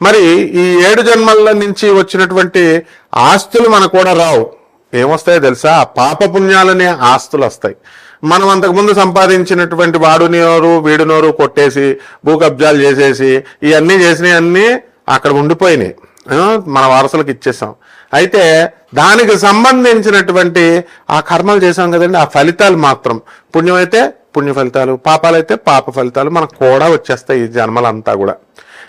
మరి ఈ ఏడు జన్మల నుంచి వచ్చినటువంటి ఆస్తులు మనకు కూడా రావు. ఏమొస్తాయో తెలుసా? పాప పుణ్యాలనే ఆస్తులు వస్తాయి మనం అంతకుముందు సంపాదించినటువంటి వాడు నోరు వీడు నోరు కొట్టేసి భూ కబ్జాలు చేసేసి ఇవన్నీ చేసినవన్నీ అక్కడ ఉండిపోయినాయి. మన వారసులకు ఇచ్చేసాం. అయితే దానికి సంబంధించినటువంటి ఆ కర్మలు చేసాం కదండి. ఆ ఫలితాలు మాత్రం పుణ్యం అయితే పుణ్య ఫలితాలు పాపాలైతే పాప ఫలితాలు మనకు కూడా వచ్చేస్తాయి ఈ జన్మలంతా కూడా.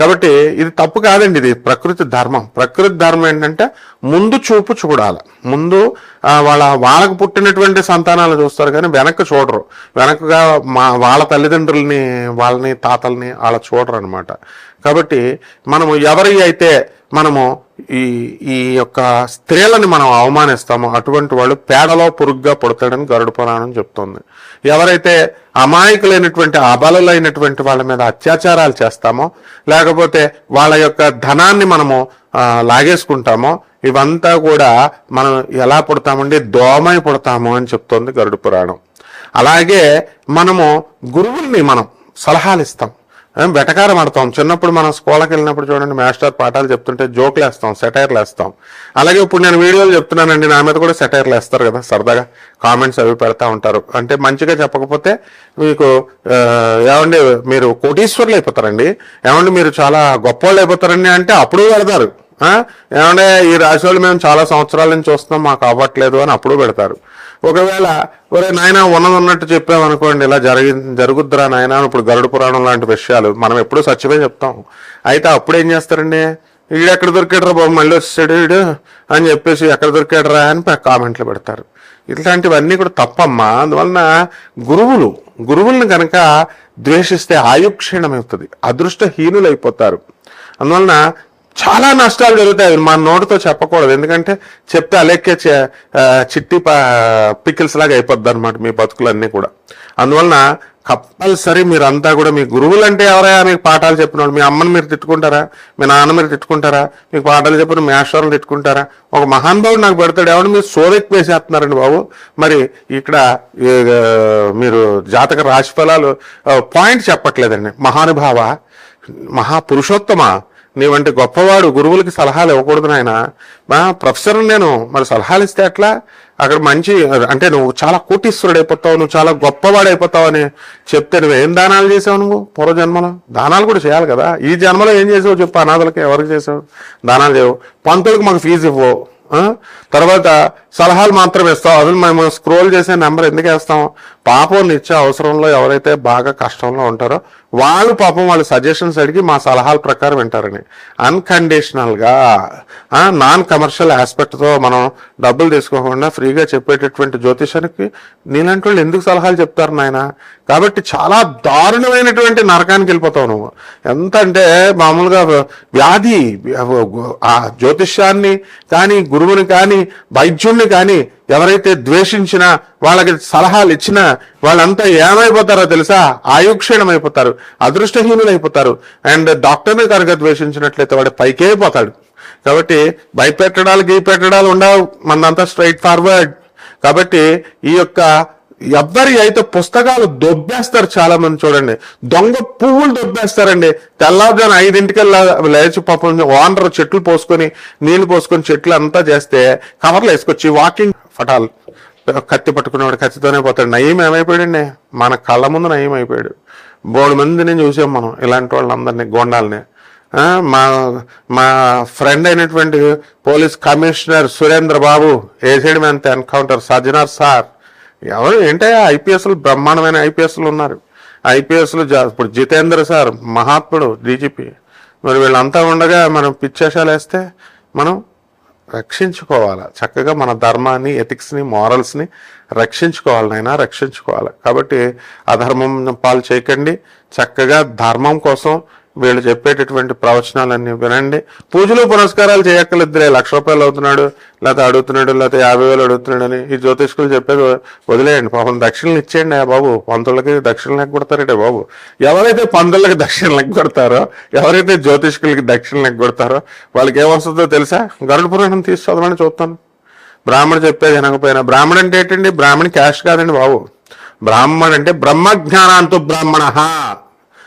కాబట్టి ఇది తప్పు కాదండి ఇది ప్రకృతి ధర్మం. ప్రకృతి ధర్మం ఏంటంటే ముందు చూపు చూడాలి. ముందు వాళ్ళ వాళ్ళకు పుట్టినటువంటి సంతానాలు చూస్తారు కానీ వెనక్కి చూడరు. వెనకగా మా వాళ్ళ తల్లిదండ్రుల్ని వాళ్ళని తాతల్ని వాళ్ళ చూడరు అనమాట కాబట్టి మనము ఎవరి అయితే మనము ఈ ఈ యొక్క స్త్రీలని మనం అవమానిస్తామో అటువంటి వాళ్ళు పేడలో పురుగ్గా పుడతాడని గరుడు పురాణం చెప్తుంది. ఎవరైతే అమాయకులైనటువంటి అబలులైనటువంటి వాళ్ళ మీద అత్యాచారాలు చేస్తామో లేకపోతే వాళ్ళ యొక్క ధనాన్ని మనము లాగేసుకుంటామో ఇవంతా కూడా మనం ఎలా పుడతామండి? దోమై పుడతాము అని చెప్తోంది గరుడు పురాణం. అలాగే మనము గురువుల్ని మనం సలహాలు ఇస్తాం వెటకారం ఆడతాం. చిన్నప్పుడు మనం స్కూల్కి వెళ్ళినప్పుడు చూడండి మాస్టర్ పాఠాలు చెప్తుంటే జోక్లు వేస్తాం సెటైర్లు వేస్తాం. అలాగే ఇప్పుడు నేను వీడియోలు చెప్తున్నానండి నా మీద కూడా సెటైర్లు వేస్తారు కదా సరదాగా కామెంట్స్ అవి పెడతా ఉంటారు. అంటే మంచిగా చెప్పకపోతే మీకు ఏమండి మీరు కోటీశ్వర్లు అయిపోతారండి. ఏమండి మీరు చాలా గొప్పవాళ్ళు అయిపోతారండి అంటే అప్పుడు పెడతారు. ఏమంటే ఈ రాశి వాళ్ళు మేము చాలా సంవత్సరాల నుంచి చూస్తున్నాం మాకు అవ్వట్లేదు అని అప్పుడు పెడతారు. ఒకవేళ ఒరే నాయన ఉన్నది ఉన్నట్టు చెప్పామనుకోండి ఇలా జరిగి జరుగుద్దురా నాయన ఇప్పుడు గరుడు పురాణం లాంటి విషయాలు మనం ఎప్పుడూ సత్యమే చెప్తాం. అయితే అప్పుడు ఏం చేస్తారండి? వీడు ఎక్కడ దొరికాడరా బాబు? మళ్ళీ వచ్చాడు వీడు అని చెప్పేసి ఎక్కడ దొరికాడరా అని కామెంట్లు పెడతారు. ఇట్లాంటివన్నీ కూడా తప్పమ్మా. అందువలన గురువులు గురువులను కనుక ద్వేషిస్తే ఆయుక్షీణమవుతుంది అదృష్టహీనులు అయిపోతారు అందువలన చాలా నష్టాలు జరుగుతాయి. అవి మన నోటితో చెప్పకూడదు. ఎందుకంటే చెప్తే అలెక్కే చే- చిట్టి పికిల్స్ లాగా అయిపోద్ది అనమాట మీ బతుకులన్నీ కూడా. అందువలన కంపల్సరీ మీరంతా కూడా మీ గురువులు అంటే ఎవరైనా మీకు పాఠాలు చెప్పిన వాళ్ళు మీ అమ్మని మీరు తిట్టుకుంటారా? మీ నాన్న మీరు తిట్టుకుంటారా? మీకు పాఠాలు చెప్పిన మీ ఆశ్వరం తిట్టుకుంటారా? ఒక మహానుభావుడు నాకు పెడతాడు. ఎవరు మీరు సోరెక్ వేసేస్తున్నారండి బాబు. మరి ఇక్కడ మీరు జాతక రాశి ఫలాలు పాయింట్ చెప్పట్లేదండి. మహానుభావ మహాపురుషోత్తమ నీ వంటి గొప్పవాడు గురువులకి సలహాలు ఇవ్వకూడదు నాయన. మా ప్రొఫెసర్ నేను మరి సలహాలు ఇస్తే ఎట్లా? అక్కడ మంచి అంటే నువ్వు చాలా కోటీశ్వరుడు అయిపోతావు నువ్వు చాలా గొప్పవాడు అయిపోతావు అని చెప్తే నువ్వు ఏం దానాలు చేసావు నువ్వు పూర్వజన్మలో? దానాలు కూడా చేయాలి కదా. ఈ జన్మలో ఏం చేసావు చెప్పు అనాథలకి ఎవరికి చేసావు? దానాలు చేయవు పంతులకు మాకు ఫీజు ఇవ్వవు తర్వాత సలహాలు మాత్రం ఇస్తాం అసలు మేము స్క్రోల్ చేసే నెంబర్ ఎందుకు వేస్తాం? పాపం నిత్య అవసరంలో ఎవరైతే బాగా కష్టంలో ఉంటారో వాళ్ళు పాపం వాళ్ళ సజెషన్స్ అడిగి మా సలహాల ప్రకారం వింటారని. అన్కండిషనల్గా నాన్ కమర్షియల్ ఆస్పెక్ట్తో మనం డబ్బులు తీసుకోకుండా ఫ్రీగా చెప్పేటటువంటి జ్యోతిషానికి నీలాంటి వాళ్ళు ఎందుకు సలహాలు చెప్తారు నాయన? కాబట్టి చాలా దారుణమైనటువంటి నరకానికి వెళ్ళిపోతావు నువ్వు. ఎంత అంటే మామూలుగా వ్యాధి ఆ జ్యోతిష్యాన్ని కానీ గురువుని కానీ వైద్యుణ్ణి కానీ ఎవరైతే ద్వేషించినా వాళ్ళకి సలహాలు ఇచ్చినా వాళ్ళంతా ఏమైపోతారో తెలుసా? ఆయుక్షీణమైపోతారు అదృష్టహీనులైపోతారు. అదృష్టహీనులు అయిపోతారు అండ్ డాక్టర్ని కనుక ద్వేషించినట్లయితే వాడు పైకే పోతాడు కాబట్టి భయపెట్టడాలు గీ పెట్టడాలు ఉండవు. మనంతా స్ట్రైట్ ఫార్వర్డ్. కాబట్టి ఈ యొక్క ఎవరి అయితే పుస్తకాలు దొబ్బేస్తారు చాలా మంది చూడండి. దొంగ పువ్వులు దొబ్బేస్తారండి. తెల్లారుజాను ఐదింటికల్లా లేచి పాపం ఓనర్ చెట్లు పోసుకొని నీళ్ళు పోసుకొని చెట్లు అంతా చేస్తే కవర్లు వేసుకొచ్చి వాకింగ్ ఫటాల్ కత్తి పట్టుకునేవాడు కత్తితోనే పోతాడు. నయం ఏమైపోయాడండి? మన కళ్ళ ముందు నయం అయిపోయాడు. బోడు మందిని చూసాం మనం ఇలాంటి వాళ్ళందరినీ గోండాలని. మా మా ఫ్రెండ్ అయినటువంటి police commissioner Surendra Babu acid man encounter? Sajjanar sir. ఎవరు ఏంటో ఐపీఎస్లు బ్రహ్మాండమైన ఐపీఎస్లు ఉన్నారు. ఐపీఎస్లు ఇప్పుడు జితేంద్ర సార్ మహాత్ముడు డీజీపీ. మరి వీళ్ళంతా ఉండగా మనం పిచ్చేషాలు వేస్తే మనం రక్షించుకోవాలి? చక్కగా మన ధర్మాన్ని ఎథిక్స్ని మారల్స్ని రక్షించుకోవాలి రక్షించుకోవాలి. కాబట్టి అధర్మం పాలు చేయకండి. చక్కగా ధర్మం కోసం వీళ్ళు చెప్పేటటువంటి ప్రవచనాలన్నీ వినండి. పూజలు పునస్కారాలు చేయక్కర్లేదురే లక్ష రూపాయలు అవుతున్నాడు లేకపోతే అడుగుతున్నాడు లేకపోతే యాభై వేలు అడుగుతున్నాడు అని ఈ జ్యోతిష్కులు చెప్పేది వదిలేయండి. పాపం దక్షిణలు ఇచ్చేయండి ఆ బాబు. పంతులకి దక్షిణలు లెక్క బాబు. ఎవరైతే పంతులకి దక్షిణ లెక్క కొడతారో ఎవరైతే జ్యోతిష్కులకి దక్షిణ లెక్క కొడతారో వాళ్ళకి ఏమొస్తుందో తెలుసా? గరుడ పురాణం తీసి చదవమని చూస్తాను. బ్రాహ్మణ చెప్పేది వినకపోయినా బ్రాహ్మణ అంటే ఏంటండి? బ్రాహ్మణ క్యాష్ కాదండి బాబు. బ్రాహ్మణ అంటే బ్రహ్మజ్ఞానాంతు బ్రాహ్మణ.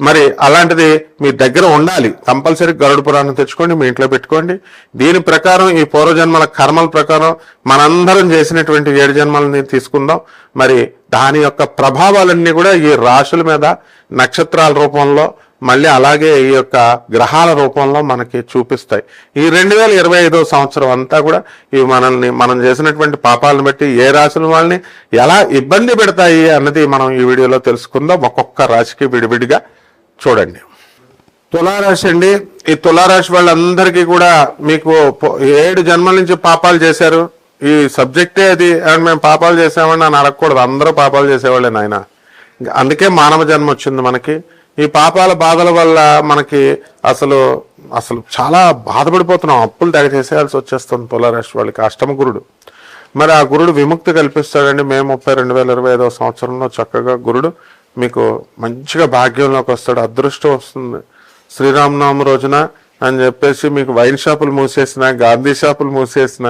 మరి అలాంటిది మీ దగ్గర ఉండాలి. కంపల్సరీ గరుడు పురాణం తెచ్చుకోండి మీ ఇంట్లో పెట్టుకోండి. దీని ప్రకారం ఈ పూర్వజన్మల కర్మల ప్రకారం మనందరం చేసినటువంటి ఏడు జన్మలని తీసుకుందాం. మరి దాని యొక్క ప్రభావాలన్నీ కూడా ఈ రాశుల మీద నక్షత్రాల రూపంలో మళ్ళీ అలాగే ఈ యొక్క గ్రహాల రూపంలో మనకి చూపిస్తాయి. ఈ రెండు వేల ఇరవై ఐదో సంవత్సరం అంతా కూడా ఇవి మనల్ని మనం చేసినటువంటి పాపాలను బట్టి ఏ రాశుల వాళ్ళని ఎలా ఇబ్బంది పెడతాయి అన్నది మనం ఈ వీడియోలో తెలుసుకుందాం. ఒక్కొక్క రాశికి విడివిడిగా చూడండి. తులారాశి అండి. ఈ తులారాశి వాళ్ళందరికీ కూడా మీకు ఏడు జన్మల నుంచి పాపాలు చేశారు. ఈ సబ్జెక్టే అది. "ఏమండి మేము పాపాలు చేసామని అని అడగకూడదు. అందరూ పాపాలు చేసేవాళ్ళే నాయన. అందుకే మానవ జన్మ వచ్చింది మనకి. ఈ పాపాల బాధల వల్ల మనకి అసలు అసలు చాలా బాధపడిపోతున్నాం. అప్పులు తెగ చేసేయాల్సి వచ్చేస్తుంది తులారాశి వాళ్ళకి. అష్టమ గురుడు. మరి ఆ గురుడు విముక్తి కల్పిస్తాడండి. మే ముప్పై రెండు వేల ఇరవై ఐదో సంవత్సరంలో చక్కగా గురుడు మీకు మంచిగా భాగ్యంలోకి వస్తాడు అదృష్టం వస్తుంది. శ్రీరామనవమి రోజున అని చెప్పేసి మీకు వైన్ షాపులు మూసేసిన గాంధీ షాపులు మూసేసిన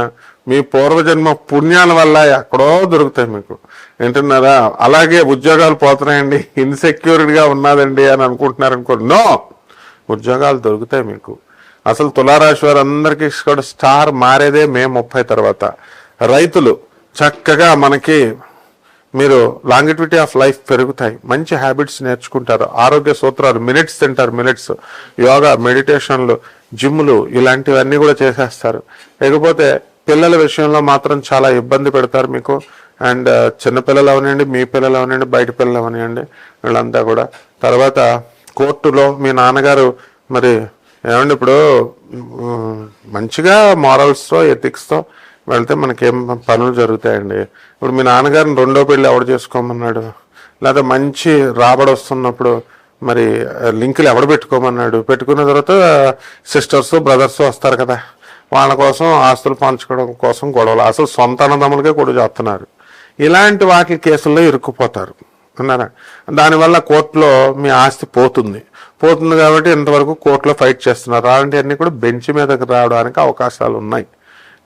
మీ పూర్వజన్మ పుణ్యాల వల్ల ఎక్కడో దొరుకుతాయి మీకు. వింటున్నారా? అలాగే ఉద్యోగాలు పోతున్నాయండి ఇన్సెక్యూర్డ్గా ఉన్నదండి అని అనుకుంటున్నారు అనుకో నో! ఉద్యోగాలు దొరుకుతాయి మీకు. అసలు తులారాశి వారందరికీ కూడా స్టార్ మారేదే మే ముప్పై తర్వాత. రైతులు చక్కగా మనకి మీరు లాంగిటివిటీ ఆఫ్ లైఫ్ పెరుగుతాయి. మంచి హ్యాబిట్స్ నేర్చుకుంటారు. ఆరోగ్య సూత్రాలు మినిట్స్ తింటారు మినిట్స్ యోగా మెడిటేషన్లు జిమ్లు ఇలాంటివన్నీ కూడా చేసేస్తారు. లేకపోతే పిల్లల విషయంలో మాత్రం చాలా ఇబ్బంది పెడతారు మీకు. అండ్ uh, చిన్నపిల్లలు అవనండి మీ పిల్లలు అవనండి బయట పిల్లలు అవనండి వీళ్ళంతా కూడా. తర్వాత కోర్టులో మీ నాన్నగారు మరి ఏమండి ఇప్పుడు మంచిగా మారల్స్తో ఎథిక్స్తో వెళ్తే మనకేం పనులు జరుగుతాయండి? ఇప్పుడు మీ నాన్నగారిని రెండో పెళ్ళి ఎవడు చేసుకోమన్నాడు? లేదా మంచి రాబడి వస్తున్నప్పుడు మరి లింకులు ఎవడు పెట్టుకోమన్నాడు? పెట్టుకున్న తర్వాత సిస్టర్స్ బ్రదర్స్ వస్తారు కదా. వాళ్ళ కోసం ఆస్తులు పంచుకోవడం కోసం గొడవలు. అసలు సొంత అన్నదమ్ములకే కూడా చేస్తున్నారు. ఇలాంటి వాటి కేసుల్లో ఇరుక్కుపోతారు. అన్నారా దానివల్ల కోర్టులో మీ ఆస్తి పోతుంది. పోతుంది కాబట్టి ఇంతవరకు కోర్టులో ఫైట్ చేస్తున్నారు. అలాంటివన్నీ కూడా బెంచ్ మీదకి రావడానికి అవకాశాలు ఉన్నాయి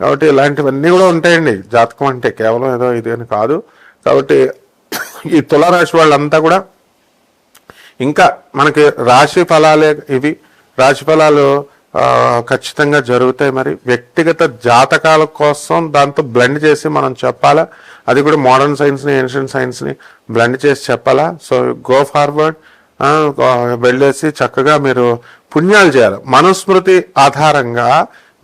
కాబట్టి ఇలాంటివన్నీ కూడా ఉంటాయండి. జాతకం అంటే కేవలం ఏదో ఇది అని కాదు. కాబట్టి ఈ తులారాశి వాళ్ళంతా కూడా ఇంకా మనకి రాశి ఫలాలే ఇవి. రాశి ఫలాలు ఖచ్చితంగా జరుగుతాయి. మరి వ్యక్తిగత జాతకాల కోసం దాంతో బ్లెండ్ చేసి మనం చెప్పాలా? అది కూడా మోడర్న్ సైన్స్ని ఏన్షియన్ బ్లెండ్ చేసి చెప్పాలా? సో గో ఫార్వర్డ్ వెళ్ళేసి చక్కగా మీరు పుణ్యాలు చేయాలి. మనుస్మృతి ఆధారంగా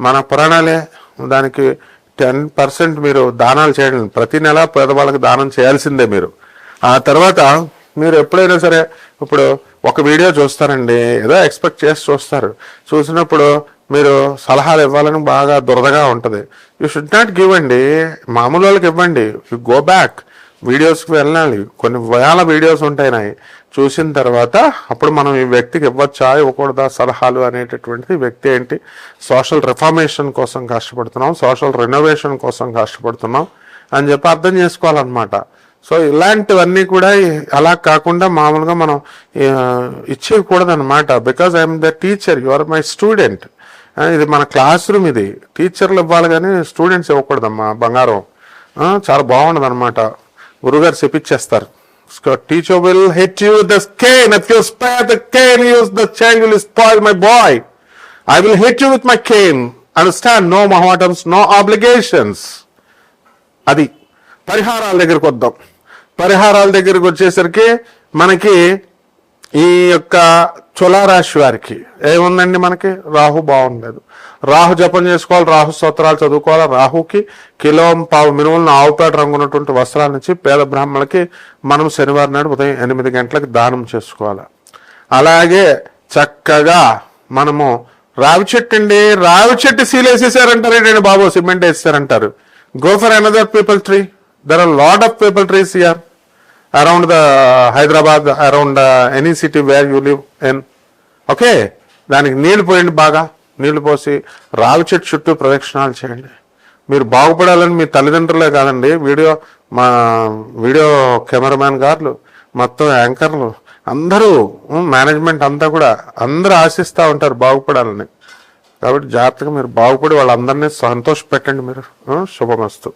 మన పురాణాలే దానికి టెన్ పర్సెంట్ మీరు దానాలు చేయండి. ప్రతి నెల పేదవాళ్ళకి దానం చేయాల్సిందే మీరు. ఆ తర్వాత మీరు ఎప్పుడైనా సరే ఇప్పుడు ఒక వీడియో చూస్తారండి. ఏదో ఎక్స్పెక్ట్ చేసి చూస్తారు. చూసినప్పుడు మీరు సలహాలు ఇవ్వాలని బాగా దురదగా ఉంటుంది. యూ షుడ్ నాట్ గివ్ అండి. మామూలు వాళ్ళకి ఇవ్వండి. You go back. వీడియోస్కి వెళ్ళాలి. కొన్ని వేల వీడియోస్ ఉంటాయి నాయి. చూసిన తర్వాత అప్పుడు మనం ఈ వ్యక్తికి ఇవ్వచ్చా ఇవ్వకూడదా సలహాలు అనేటటువంటిది వ్యక్తి ఏంటి? సోషల్ రిఫార్మేషన్ కోసం కష్టపడుతున్నాం సోషల్ రెనోవేషన్ కోసం కష్టపడుతున్నాం అని చెప్పి అర్థం చేసుకోవాలన్నమాట. సో ఇలాంటివన్నీ కూడా అలా కాకుండా మామూలుగా మనం ఇచ్చేయకూడదనమాట because I'm the teacher you are my student ఇది మన క్లాస్ రూమ్ ఇది. టీచర్లు ఇవ్వాలి కానీ స్టూడెంట్స్ ఇవ్వకూడదమ్మా బంగారం. చాలా బాగుండదు అనమాట గురుగారు చెప్పించేస్తారు. Teacher will hit you the cane if you spare the cane use the child will spoil my boy I will hit you with my cane understand no మహాటమ్స్ no obligations అది పరిహారాల దగ్గరికి వద్దాం. పరిహారాల దగ్గరికి వచ్చేసరికి మనకి ఈ యొక్క తులారాశి వారికి ఏముందండి మనకి? రాహు బాగుండదు రాహు జపం చేసుకోవాలి రాహు స్తోత్రాలు చదువుకోవాలి. రాహుకి కిలో పావు మినుములను ఆవుపేట రంగు ఉన్నటువంటి వస్త్రాల నుంచి పేద బ్రాహ్మణులకి మనం శనివారం నాడు ఉదయం ఎనిమిది గంటలకు దానం చేసుకోవాలి. అలాగే చక్కగా మనము రావి చెట్టు అండి రావి చెట్టు సీలేసేసారంటారేంటండి బాబు? Cement వేసేసారంటారు. Go for another peepal tree there are lot of peepal trees here around the Hyderabad around any city where you live and okay దానికి నీళ్ళు పోయండి బాగా. నీళ్ళు పోసి రావి చెట్టు చుట్టూ ప్రదక్షిణాలు చేయండి. మీరు బాగుపడాలని మీ తల్లిదండ్రులే కాదండి వీడియో మా వీడియో కెమెరామ్యాన్ గారులు మొత్తం యాంకర్లు అందరూ మేనేజ్మెంట్ అంతా కూడా అందరూ ఆశిస్తూ ఉంటారు బాగుపడాలని. కాబట్టి జాగ్రత్తగా మీరు బాగుపడి వాళ్ళందరినీ సంతోష పెట్టండి మీరు శుభమస్తు.